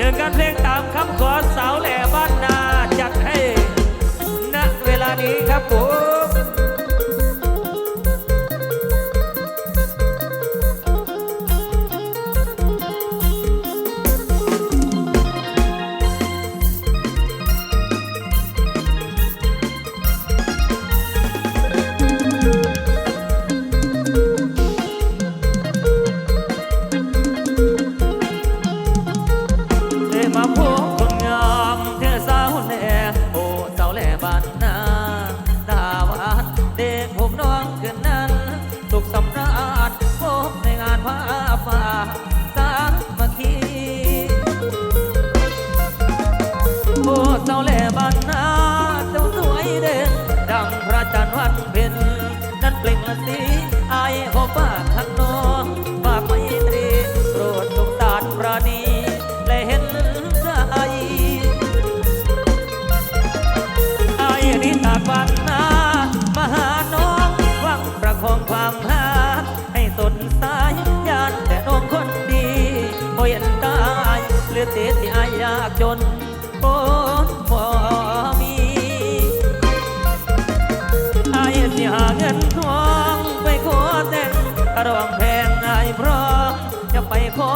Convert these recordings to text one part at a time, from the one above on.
เนิงการเพลงตามคำขอสาวแหล่บ้านนาจัดให้ณเวลานี้ครับผม เด็กผมน้องเกินหน้า ลือเสีที่อายากจนคนพอมีอายสิหาเงินทองไปขอแต่ร้องแพงอายพร้อมจะไปขอ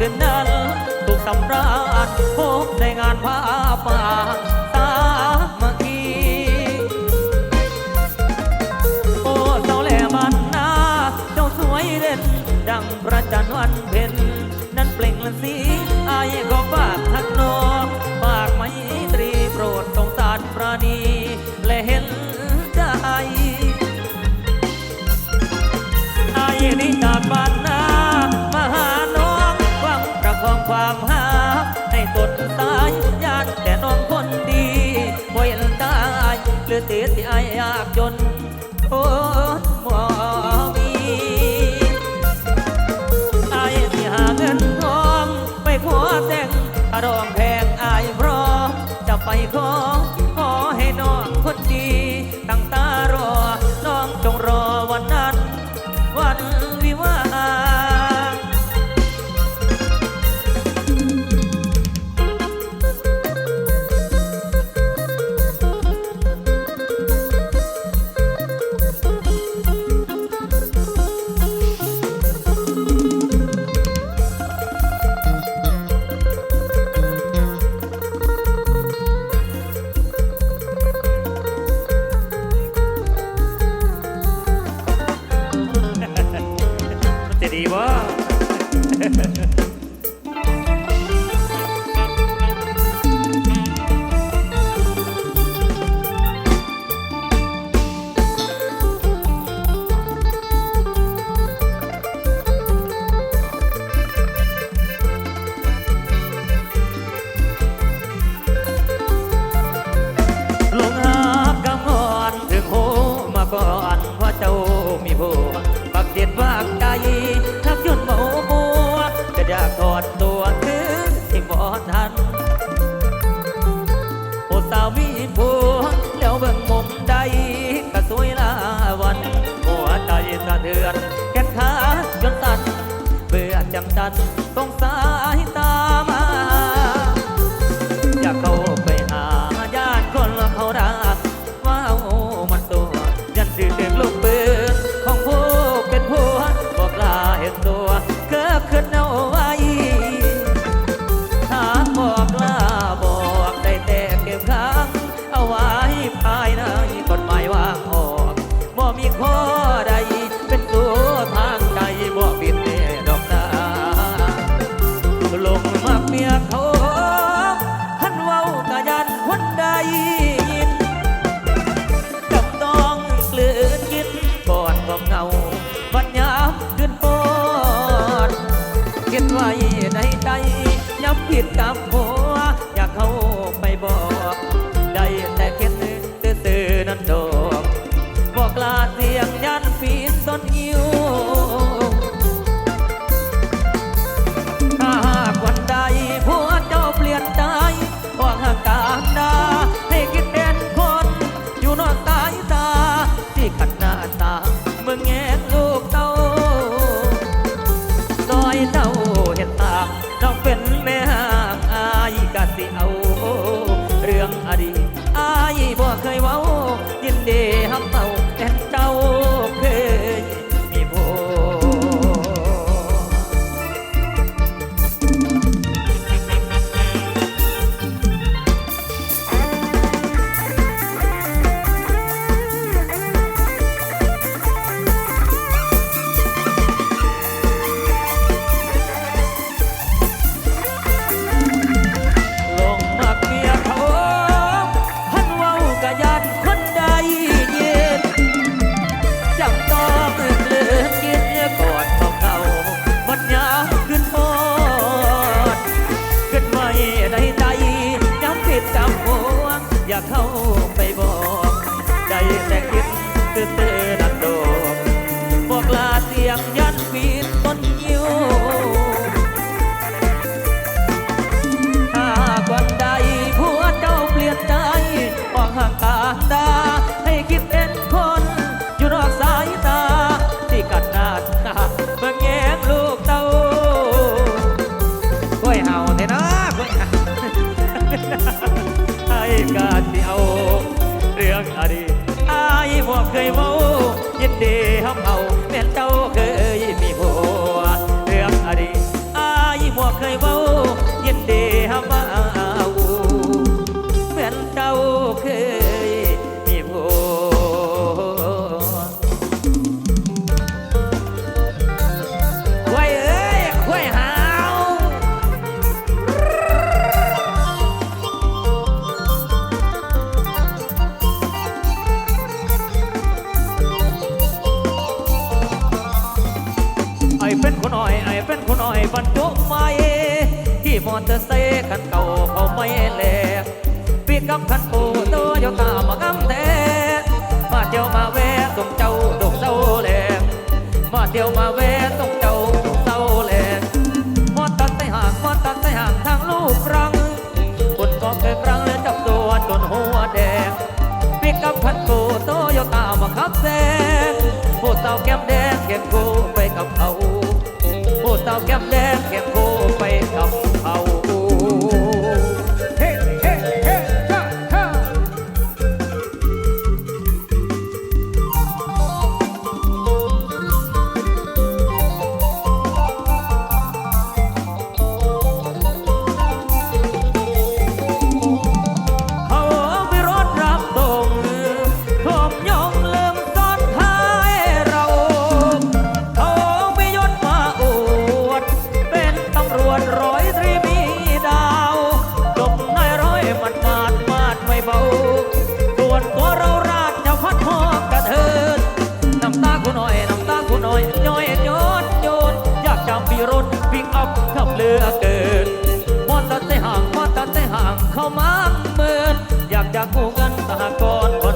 คืนนั้นตุกสำราญพบในงานผ้าป่า ที่อายากจนโอ้หมอ ก่อนว่าเจ้ามีผัวปักเด็ดปากใจทับยุดหมูมัวกระดากถอดตัวคืที่บอดทันโอ้สาวมีผัวแล้วเบิ่งมุมใดก็สวยลาวัน หัวใจสะเทือนแขนขาจนตันเบื่อจังตันต้องสา ผิดกับหัว อยากเข้าไปบอก ได้แต่เขียนตื่อนั้นโดอกบอกลาเสียงยันฟีนต้นยิ้วถ้าหากวันใดผัวเจ้าเปลี่ยนใจบอกหากการดาให้คิดเป็นคน อยู่นอกตายตาที่ขัดหน้าตาเมื่อแงงลูกเต้าซอยเต้าเห็นตาน้องเป็น น้อยบรรทุกไม้ที่มอเตอร์ไซค์คันเก่าเขาไม่แลปีกับคันปูโตโยต้ามากำแท้มาเที่ยวมาแวะตรงเจ้าตรงเจ้าแหลมาเที่ยวมาแวะตรงเจ้าตรงเจ้าแหลมอเตอร์ไซค์ห่างมอเตอร์ไซค์ห่างทางลูกรังคนก็เคยครั้งจับตัวจนหัวแดงปีกับคันปูโตโยต้ามาขับแซงผู้สาวแก้มแดงเก็บกูไปกับเขา Come back. con vos.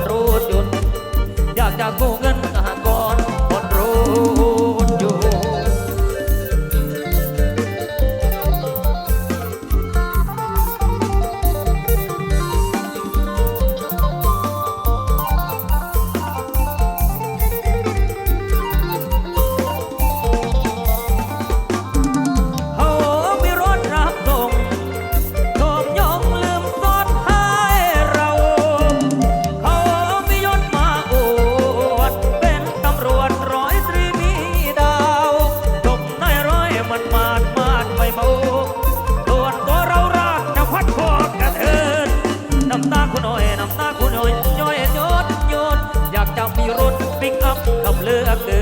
จากมีรถปิกอัพทำเลือกเดิน